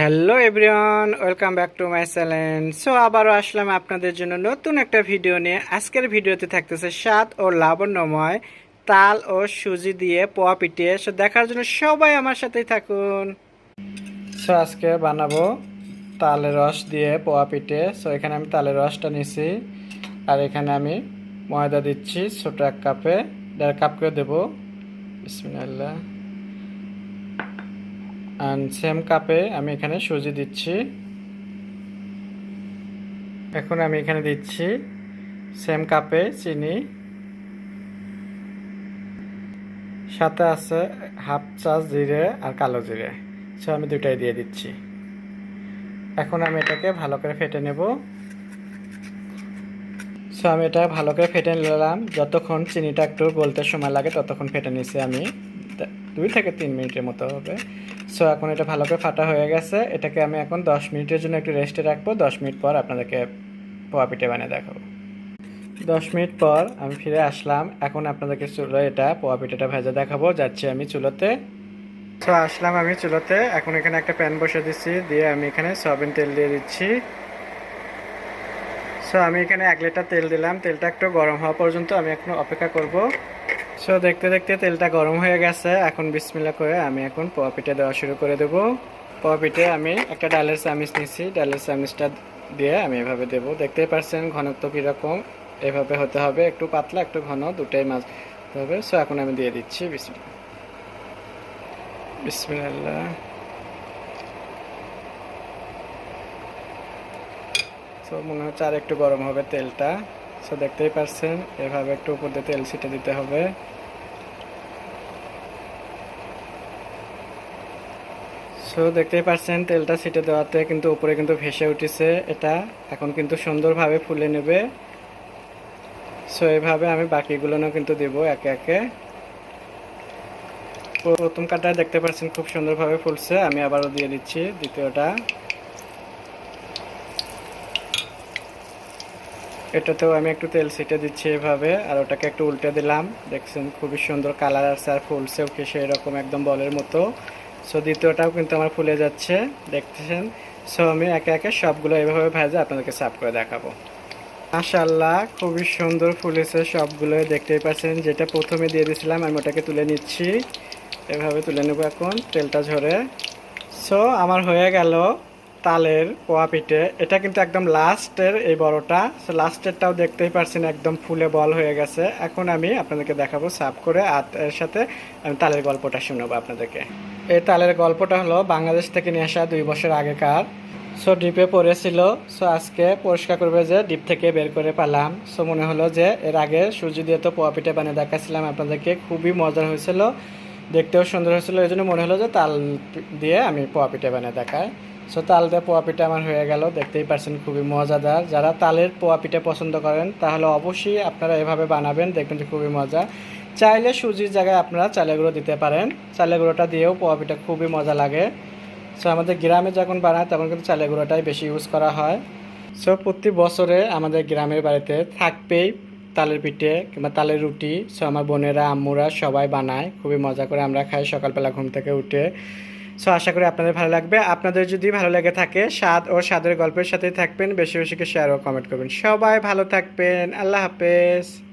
Hello everyone welcome back to my channel so আবারও আসলাম আপনাদের জন্য নতুন একটা ভিডিও নিয়ে। আজকের ভিডিওতে থাকতেছে স্বাদ ও লাবণ্যময় তাল ও সুজি দিয়ে পোয়া পিটিয়ে। সো দেখার জন্য সবাই আমার সাথেই থাকুন। সো আজকে বানাবো তালের রস দিয়ে পোয়া পিঠে সো এখানে আমি তালের রসটা নিছি। আর এখানে আমি ময়দা দিচ্ছি ছোটো এক কাপে। দেড় কাপ করে দেবো। বিসমিল্লাহ। অ্যান্ড সেম কাপে আমি এখানে সুজি দিচ্ছি। এখন আমি এখানে দিচ্ছি সেম কাপে চিনি। সাথে আছে হাফ চা জিরে আর কালো জিরে। সো আমি দুটাই দিয়ে দিচ্ছি। এখন আমি এটাকে ভালো করে ফেটে নেব। সো আমি এটা ভালো করে ফেটে নিলাম। যতক্ষণ চিনিটা একটু গলতে সময় লাগে, ততক্ষণ ফেটে নিছি আমি। দুই থেকে তিন মিনিটের মতো হবে। সো এখন এটা ভালো করে ফাটা হয়ে গেছে। এটাকে আমি এখন দশ মিনিটের জন্য একটু রেস্টে রাখব। দশ মিনিট পর আপনাদেরকে পোয়া পিঠে বানিয়ে দেখাবো। দশ মিনিট পর আমি ফিরে আসলাম। এখন আপনাদেরকে চুলো এটা, পোয়া পিঠেটা ভেজে দেখাবো। যাচ্ছি আমি চুলোতে। তো আসলাম আমি চুলোতে। এখন এখানে একটা প্যান বসে দিচ্ছি। দিয়ে আমি এখানে সয়াবিন তেল দিয়ে দিচ্ছি। সো আমি এখানে এক লিটার তেল দিলাম। তেলটা একটু গরম হওয়া পর্যন্ত আমি এখন অপেক্ষা করব। সো দেখতে দেখতে তেলটা গরম হয়ে গেছে। এখন বিসমিল্লা করে আমি এখন পোয়া পিঠে দেওয়া শুরু করে দেবো। পোয়া পিঠে আমি একটা ডালের চামিচ নিছি। ডালের চামিচটা দিয়ে আমি এভাবে দেবো। দেখতেই পারছেন ঘনত্ব কীরকম। এভাবে হতে হবে। একটু পাতলা, একটু ঘন, দুটাই মাছ হবে। সো এখন আমি দিয়ে দিচ্ছি বিসমিল্লা বিসমিল্লাহ। সো মনে হচ্ছে আর একটু গরম হবে তেলটা। সো দেখতেই পারছেন এভাবে একটু উপর দিয়ে তেল ছিটে দিতে হবে। সো দেখতেই পারছেন তেলটা ছিটে দেওয়াতে কিন্তু উপরে কিন্তু ভেসে উঠেছে এটা। এখন কিন্তু সুন্দরভাবে ফুলে নেবে। সো এভাবে আমি বাকিগুলোও কিন্তু দেব একে একে। প্রথম কাটা দেখতে পাচ্ছেন, খুব সুন্দরভাবে ফুলছে। আমি আবারও দিয়ে দিচ্ছি দ্বিতীয়টা। এটাতেও আমি একটু তেল ছিটে দিচ্ছি এভাবে, আর ওটাকে একটু উল্টে দিলাম। দেখছেন, খুবই সুন্দর কালার আসছে, আর ফুলছেও কি সেই রকম একদম বলের মতো। সো দ্বিতীয়টাও কিন্তু আমার ফুলে যাচ্ছে, দেখতেছেন? সো আমি একে একে সবগুলো এভাবে ভেজে আপনাদেরকে সাফ করে দেখাবো। মাশাল্লাহ খুবই সুন্দর ফুলেছে সবগুলো দেখতেই পাচ্ছেন, যেটা প্রথমে দিয়ে দিয়েছিলাম, আমি ওটাকে তুলে নিচ্ছি। এভাবে তুলে নেব এখন তেলটা ঝরে। সো আমার হয়ে গেল তালের পোয়া পিঠে এটা কিন্তু একদম লাস্টের এই বড়টা। লাস্টেরটাও দেখতেই পারছেন একদম ফুলে বল হয়ে গেছে। এখন আমি আপনাদেরকে দেখাবো সাফ করে। আর এর সাথে আমি তালের গল্পটা শোনাবো আপনাদেরকে। এই তালের গল্পটা হলো বাংলাদেশ থেকে নিয়ে আসা দুই বছর আগেকার। সো ডিপে পড়েছিল। সো আজকে পরিষ্কার করবে যে ডিপ থেকে বের করে পেলাম। সো মনে হলো যে এর আগে সুজি দিয়ে তো পোয়া পিঠে বানিয়ে দেখাচ্ছিলাম আপনাদেরকে। খুবই মজার হয়েছিল। দেখতেও সুন্দর হয়েছিল। এই জন্য মনে হলো যে তাল দিয়ে আমি পোয়া পিঠে বানিয়ে দেখাই। সো তাল দিয়ে পোয়া পিঠে আমার হয়ে গেল। দেখতেই পাচ্ছেন, খুবই মজাদার। যারা তালের পোয়া পিঠা পছন্দ করেন, তাহলে অবশ্যই আপনারা এভাবে বানাবেন, দেখবেন যে খুবই মজা। চাইলে সুজির জায়গায় আপনারা চালের গুঁড়ো দিতে পারেন। চালের গুঁড়োটা দিয়েও পোয়া পিঠা খুবই মজা লাগে। সো আমাদের গ্রামে যখন বানায়, তখন কিন্তু চালের গুঁড়োটাই বেশি ইউজ করা হয়। সো প্রতি বছরে আমাদের গ্রামের বাড়িতে থাকবেই তালের পিঠে কিংবা তালের রুটি। সো আমার বোনেরা, আম্মুরা সবাই বানায়। খুবই মজা করে আমরা খাই সকালবেলা ঘুম থেকে উঠে। সো আশা করি আপনাদের ভালো লাগবে। আপনাদের যদি ভালো লাগে থাকে, স্বাদ ও স্বাদের গল্পের সাথে থাকবেন। বেশি বেশিকে শেয়ার ও কমেন্ট করবেন। সবাই ভালো থাকবেন। আল্লাহ হাফেজ।